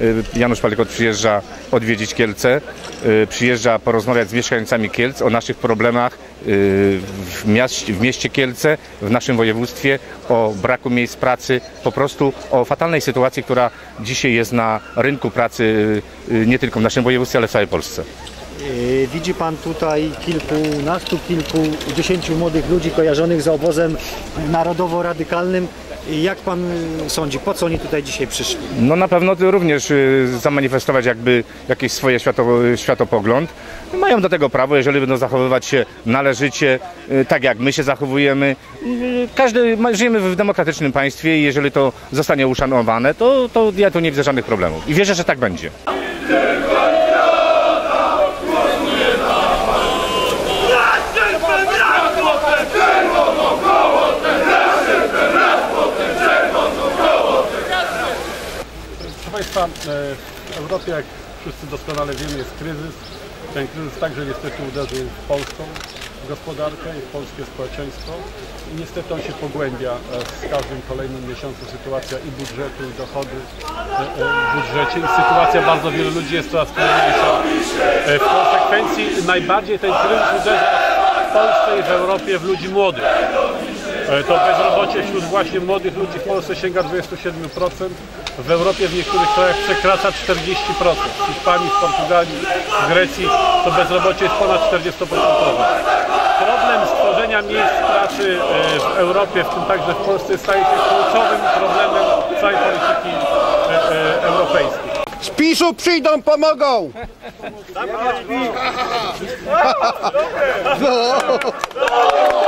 Y, Janusz Palikot przyjeżdża odwiedzić Kielce, y, przyjeżdża porozmawiać z mieszkańcami Kielc o naszych problemach y, w, w mieście Kielce, w naszym województwie, o braku miejsc pracy, po prostu o fatalnej sytuacji, która dzisiaj jest na rynku pracy nie tylko w naszym województwie, ale w całej Polsce. Yy, Widzi Pan tutaj kilkunastu, kilkudziesięciu młodych ludzi kojarzonych z obozem narodowo-radykalnym. Jak Pan sądzi, po co oni tutaj dzisiaj przyszli? No na pewno również y, zamanifestować jakby jakiś swoje świato, światopogląd. Mają do tego prawo, jeżeli będą zachowywać się należycie, y, tak jak my się zachowujemy. Każdy, żyjemy w demokratycznym państwie i jeżeli to zostanie uszanowane, to, to ja tu nie widzę żadnych problemów. I wierzę, że tak będzie. Proszę Państwa, e, w Europie, jak wszyscy doskonale wiemy, jest kryzys. Ten kryzys także niestety uderzył w polską gospodarkę i w polskie społeczeństwo. I niestety on się pogłębia e, z każdym kolejnym miesiącem. Sytuacja i budżetu, i dochody e, e, w budżecie. I sytuacja bardzo wielu ludzi jest coraz trudniejsza. E, W konsekwencji najbardziej ten kryzys uderza w Polsce i w Europie w ludzi młodych. E, To bezrobocie wśród właśnie młodych ludzi w Polsce sięga 27%. W Europie w niektórych krajach przekracza 40%. W Hiszpanii, w Portugalii, w Grecji to bezrobocie jest ponad 40%. Problem stworzenia miejsc pracy e, w Europie, w tym także w Polsce, staje się kluczowym problemem całej polityki e, e, europejskiej. Z PiSu przyjdą, pomogą!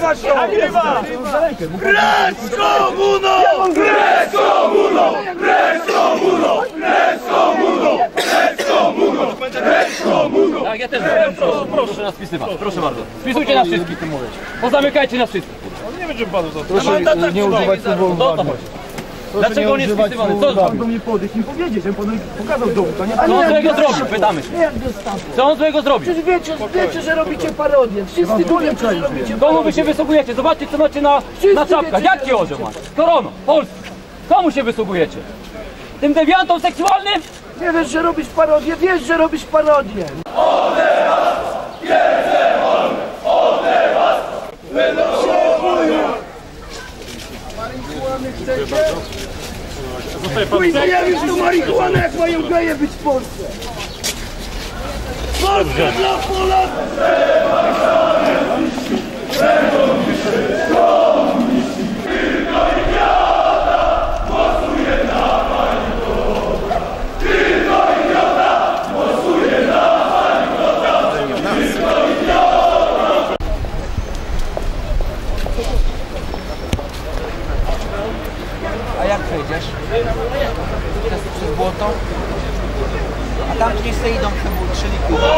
Co to? Nagrywa! Kres komuną! Kres komuną! Kres komuną! Kres komuną! Kres komuną! Kres komuną! Tak, ja też proszę, proszę nas spisywać. Proszę bardzo. Spisujcie nas wszystkich, tym mówić. Pozamykajcie nas wszystkich. Nie będziemy panu za to. Proszę nie używać słowa Chodzi. Dlaczego on jest spisywany? Co on zrobił? mnie podejść i powiedzieć, że panu pokazał dowód, a nie... Co on złego zrobił? Pytamy się. Jak? Co on złego zrobił? Przecież wiecie, wiecie, że robicie parodię. Wszyscy tu wiecie, że robicie Komu wy się wysługujecie? Zobaczcie co macie na, na czapkach. Jaki orzeł macie? Korono, Polski. Komu się wysługujecie? Tym dewiantom seksualnym? Nie wiesz, że robisz parodię, wiesz, że robisz parodię. Zostaje pan Zajawisz tu marihuanę, jak mają geje być w Polsce. Polska dla Polaków! błoto, a tam gdzie se idą przebójczyli Kuba.